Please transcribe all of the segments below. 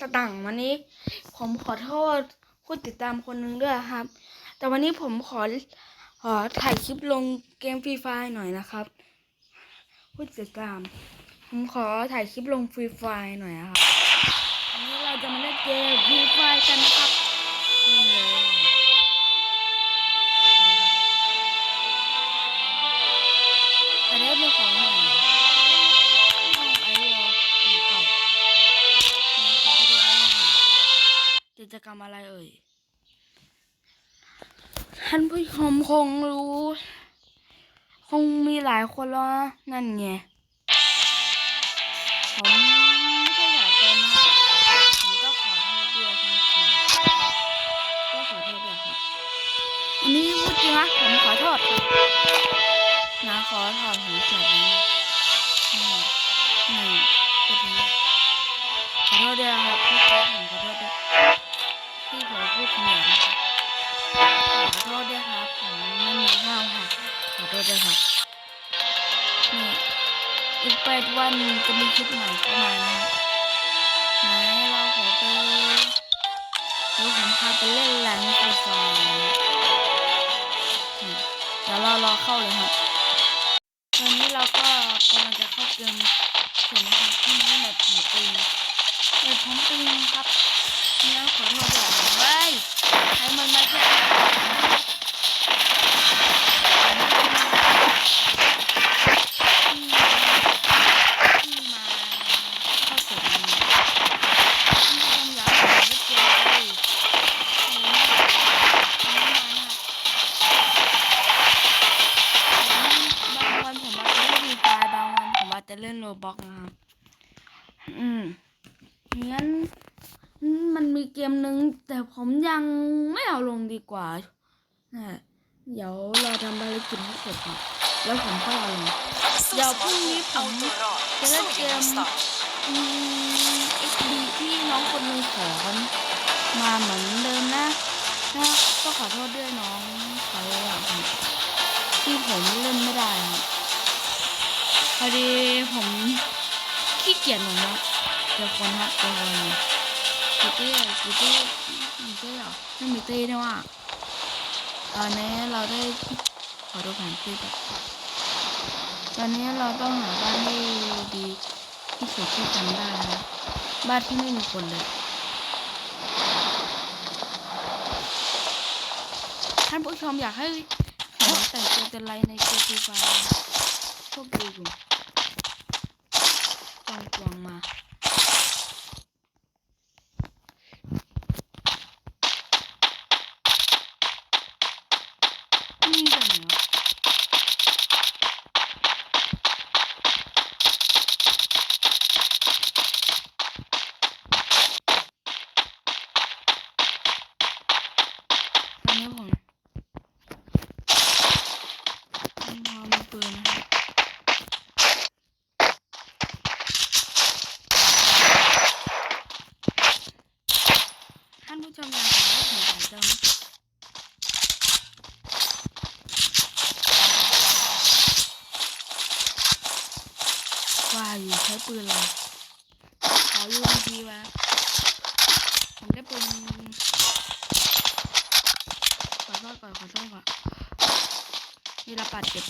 สตังวันนี้ ผมขอโทษผู้ติดตามคนหนึงด้วยครับ แต่วันนี้ผมขอขอถ่ายคลิปลงเกมฟรีไฟหน่อยนะครับ ผู้ติดตาม ผมขอถ่ายคลิปลงฟรีไฟหน่อยนะครับวันนี้เราจะมาเล่นเกมฟรีไฟกันนะครับ กิจกรรมอะไรเอ่ย ท่านผู้ชมคงรู้ คงมีหลายคนแล้วนะนั่นไง ผมไม่ใช่สายเต็มนะครับผมก็ขอโทษด้วยครับก็ขอโทษด้วยครับอันนี้พูดจริงนะผมขอโทษครับนะขอถอนหูเสียง ที่ผมพูดนะครับขอโทษด้วยครับผมไม่มีข้าวค่ะขอโทษด้วยครับนี่อีกแปดวันจะมีคลิปใหม่เข้ามานะครับไหนเราขอไปเดี๋ยวผมพาไปเล่นแรงไฟฟ้านี่เดี๋ยวเรารอเข้าเลยครับตอนนี้เราก็กำลังจะเข้าเกมเสร็จนะครับที่นี่เน็ตผมปิงเน็ตผมปิงครับเนี่ยขอโทษด้วย ผมยังไม่เอาลงดีกว่านะเดี๋ยวเราทำภารกิจให้เสร็จก่อนแล้วผมก็เอาลงเดี๋ยวพรุ่งนี้ผมจะเล่นเกมอืม XD ที่น้องคนหนึงขอมาเหมือนเดิมนะนะก็ขอโทษด้วยน้องเขาอะครับที่ผมเล่นไม่ได้ครับพอดีผมขี้เกียจหน่อยนะเดี๋ยวคนฮักตัวเลยกูเต้กูเต้มี เต้หรอไม่มีเต้ด้วยว่ะตอนนี้เราได้ขอดูแผนที่แบบตอนนี้เราต้องหาบ้านที่ดีที่สุดที่ทำได้นะบ้านที่ไม่มีคนเลยท่านผู้ชมอยากให้ผมแต่งตัวเป็นไรในเกมฟรีไฟโชคดีอยู่จองจวงมา นี่กันเหรอตอนนี้ผมผมพอมีปืนนะครับท่านผู้ชมอยากเห็นว่าผมใส่เติม ว่าอยู่ใช้ ปืนอะไรขอยูดีๆวะผมได้ปืนขอโทษก่อนขอโทษก่อนนี่ระบาดเจ็บ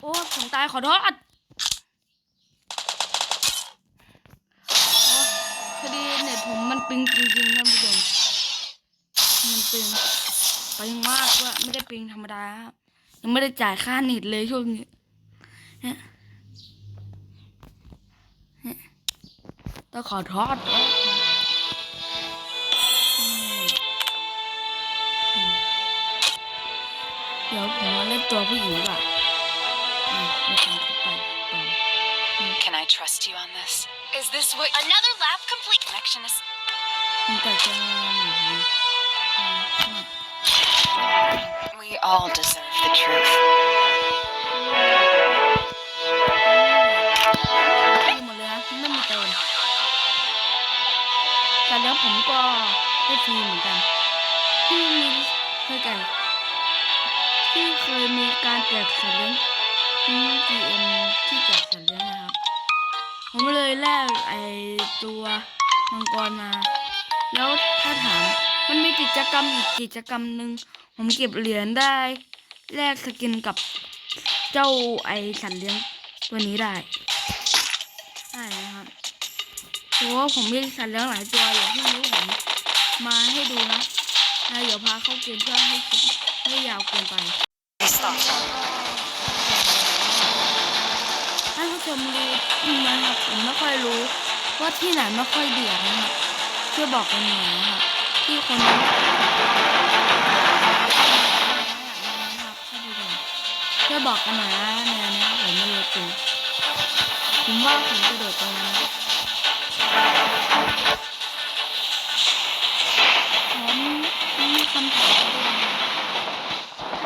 โอ้ผมตายขอโทษโอ้พอดีเน็ตผมมันปิงจริงๆท่านผู้ชม ปิงปิงมากด้วยไม่ได้ปิงธรรมดาครับยังไม่ได้จ่ายค่าเน็ตเลยช่วงนี้เนี่ยเนี่ยต้องขอโทษด้วยอืมอืมเดี๋ยวผมมาเล่นตัวผู้หญิงดีกว่าอืมไม่ต้องเข้าไปต่อ Can I trust you on this? Is this what another lap complete? Connection is มันแต่จะ We all deserve the truth. ฟรีหมดเลยนะไม่มีเติมแต่แล้วผมก็ได้ฟรีเหมือนกัน ที่มีเคยไก่ที่เคยมีการแจกสัตว์เลี้ยง GM ที่แจกสัตว์เลี้ยงนะครับ ผมเลยแลกไอตัวมังกรมา แล้วถ้าถาม มันมีกิจกรรมอีกกิจกรรมหนึ่งผมเก็บเหรียญได้แลกสกินกับเจ้าไอสัตว์เลี้ยงตัวนี้ได้ใช่นะครับเพราะว่าผมมีสัตว์เลี้ยงหลายตัวอย่างที่รู้ผมมาให้ดูนะนะเดี๋ยวพาเข้าเกมเพื่อให้คลิปไม่ยาวเกินไปท่านผู้ชมรู้นะครับผมไม่ค่อยรู้ว่าที่ไหนไม่ค่อยเดือดนะครับช่วยบอกกันหน่อยนะครับ ที่คนนั้นนะครับท่านผู้ชมช่วยบอกกันหน่อยนะแนวนี้ผมไม่รู้จริงผมว่าผมจะโดดตรงนั้นนะผมมีคำถามด้วย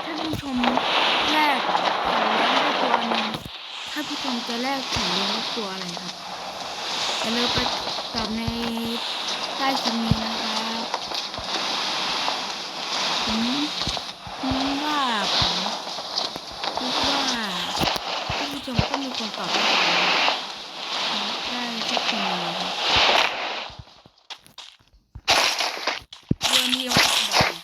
ถ้าท่านผู้ชมแรกผมเลี้ยงตัวนึงถ้าผู้ชมจะแลกถึงเลี้ยงตัวอะไรครับอย่าลืมไปตอบในใต้คลิปนี้นะครับผมคิดว่าผมคิดว่าท่านผู้ชมก็มีคนตอบได้ได้ทุกคนเลยครับเรื่องนี้ว่าบอกทิ้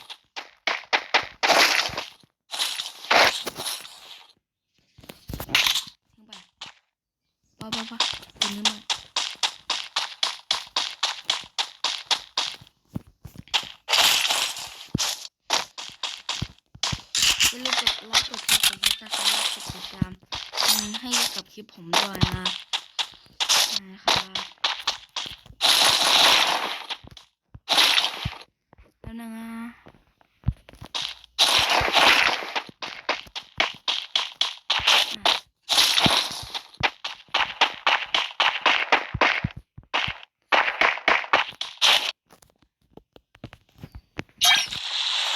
งไปป้าป้าป้าตัวนี้มาอย่าลืม กดไลค์กดแชร์กดติดตามกดติดตามให้กับคลิปผมด้วยนะนะครับแล้วนะอะ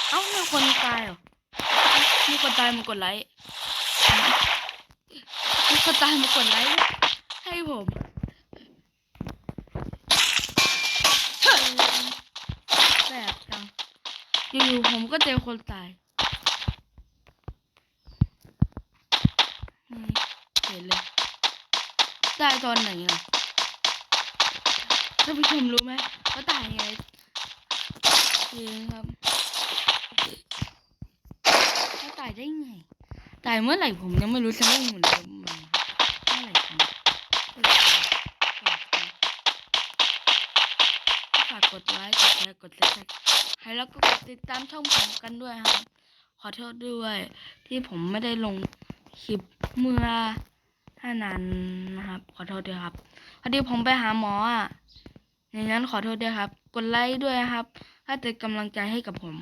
เอ้ามีคนตายเหรอ มีคนตายมากดไลค์มีคนตายมากดไลค์ให้ผมแปลกจังอยู่ๆผมก็เจอคนตายเห็นเลยตายตอนไหนอะท่านผู้ชมรู้ไหมว่าตายยังไงจริงครับ ได้ไง ตายเมื่อไหร่ผมยังไม่รู้จะเล่นเหมือนเดิมมันเมื่อไหร่กันฝากกดไลค์กดแชร์กดติดตามให้แล้วก็กดติดตามช่องผมกันด้วยครับขอโทษด้วย ที่ผมไม่ได้ลงคลิปเมื่อห้านานนะครับ ขอโทษด้วยครับพอดีผมไปหาหมออะอย่างนั้นขอโทษด้วยครับ กดไลค์ด้วยนะครับ ถ้าเป็นกำลังใจให้กับผม